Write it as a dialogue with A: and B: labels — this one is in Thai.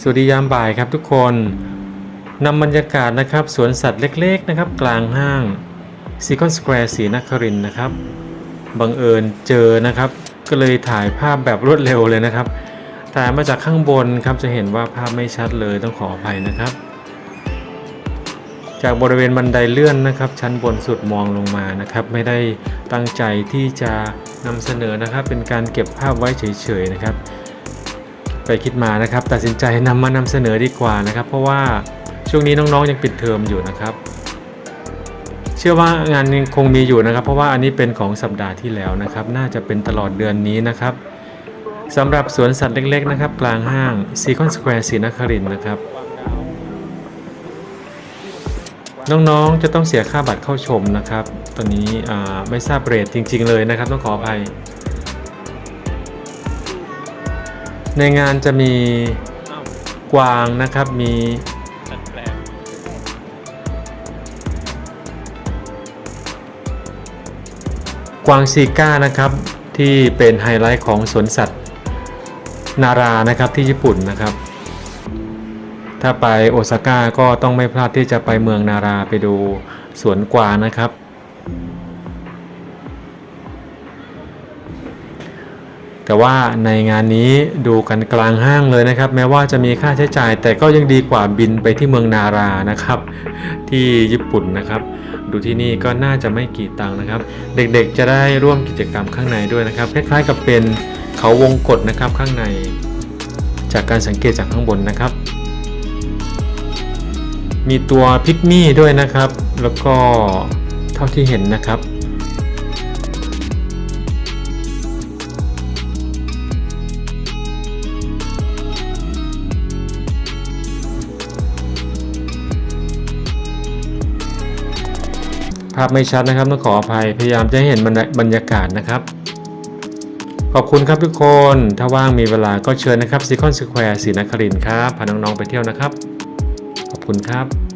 A: สวัสดียามบ่ายครับทุกคนนำบรรยากาศนะครับสวนสัตว์เล็กๆนะครับกลางห้างซีคอนสแควร์ศรีนครินทร์นะครับบังเอิญเจอนะครับ ก็เลยถ่ายภาพแบบรวดเร็วเลยนะครับถ่ายมาจากข้างบนครับจะเห็นว่าภาพไม่ชัดเลยต้องขออภัยนะครับ จากบริเวณบันไดเลื่อนนะครับ ชั้นบนสุดมองลงมานะครับ ไม่ได้ตั้งใจที่จะนำเสนอนะครับ เป็นการเก็บภาพไว้เฉยๆนะครับ ไปคิดมานะครับ ตัดสินใจนำมานำเสนอดีกว่านะครับ เพราะว่าช่วงนี้น้องๆยังปิดเทอมอยู่นะครับ เชื่อว่างานยังคงมีอยู่นะครับ เพราะว่าอันนี้เป็นของสัปดาห์ที่แล้วนะครับ น่าจะเป็นตลอดเดือนนี้นะครับสำหรับสวนสัตว์เล็ก ๆ นะครับ กลางห้างซีคอนสแควร์ศรีนครินนะครับ น้องๆจะต้องเสียค่าบัตรเข้าชมนะครับ ตอนนี้ไม่ทราบเรทจริง ๆ เลยนะครับ ต้องขออภัย ในงานจะมีกวางนะครับมีกวางซีก้านะครับที่เป็นไฮไลท์ของสวนสัตว์นารานะครับที่ญี่ปุ่นนะครับ ถ้าไปโอซาก้าก็ต้องไม่พลาดที่จะไปเมืองนาราไปดูสวนกวางนะครับ แต่ว่าในงานนี้ดูกันกลางห้างเลยนะครับ แม้ว่าจะมีค่าใช้จ่าย แต่ก็ยังดีกว่าบินไปที่เมืองนารานะครับ ที่ญี่ปุ่นนะครับ ดูที่นี่ก็น่าจะไม่กี่ตังค์นะครับ เด็กๆจะได้ร่วมกิจกรรมข้างในด้วยนะครับคล้ายๆกับเป็นเขาวงกฏนะครับข้างใน จากการสังเกตจากข้างบนนะครับ มีตัวพิกมี่ด้วยนะครับ แล้วก็เท่าที่เห็นนะครับาพไม่ชัดนะครับต้องขออภัยพยายามจะเห็นบรรยบรรยากาศนะครับ ขอบคุณครับทุกคน ถ้าว่างมีเวลาก็เชิญนะครับซีคอนสแควร์ศรีนครินทร์ครับพาน้องๆไปเที่ยวนะครับ ขอบคุณครับ